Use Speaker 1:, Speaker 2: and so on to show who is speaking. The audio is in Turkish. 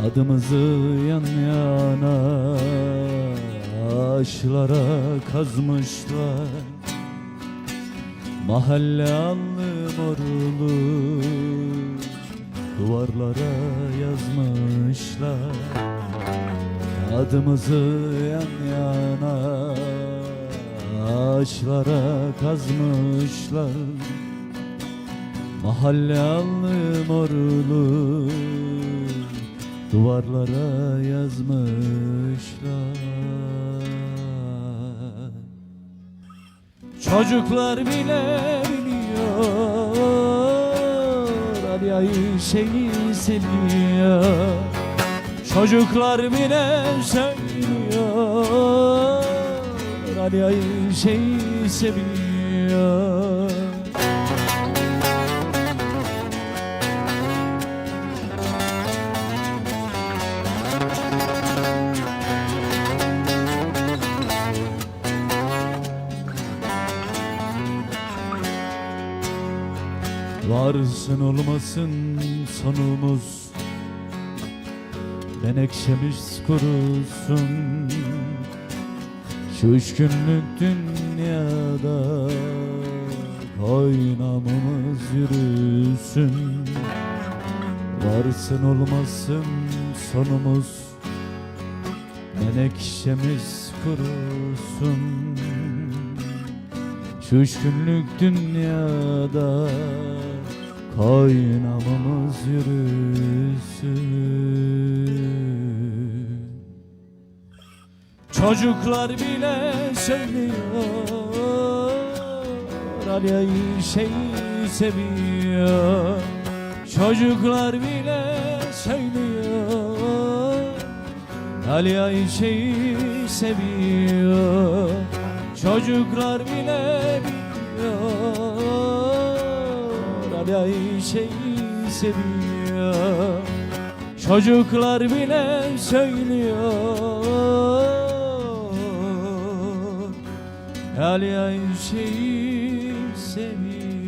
Speaker 1: Adımızı yan yana Ağaçlara kazmışlar. Mahalle alnı morulu Duvarlara yazmışlar. Adımızı yan yana Ağaçlara kazmışlar. Mahalle alnı morulu Duvarlara yazmışlar. Çocuklar bile biliyor Ali Ayşe'yi seviyor Çocuklar bile söylüyor Ali Ayşe'yi seviyor Varsın olmasın sonumuz. Menekşemiz kurusun. Şu üç günlük dünyada Kaynamamız yürüsün. Varsın olmasın sonumuz. Menekşemiz kurusun üç dünyada Kaynamamız yürüsün. Çocuklar bile söylüyor Ali Ayşe'yi seviyor. Çocuklar bile söylüyor Ali Ayşe'yi seviyor Çocuklar bile biliyor Ali Ayşe'yi seviyor. Çocuklar bile söylüyor Ali Ayşe'yi seviyor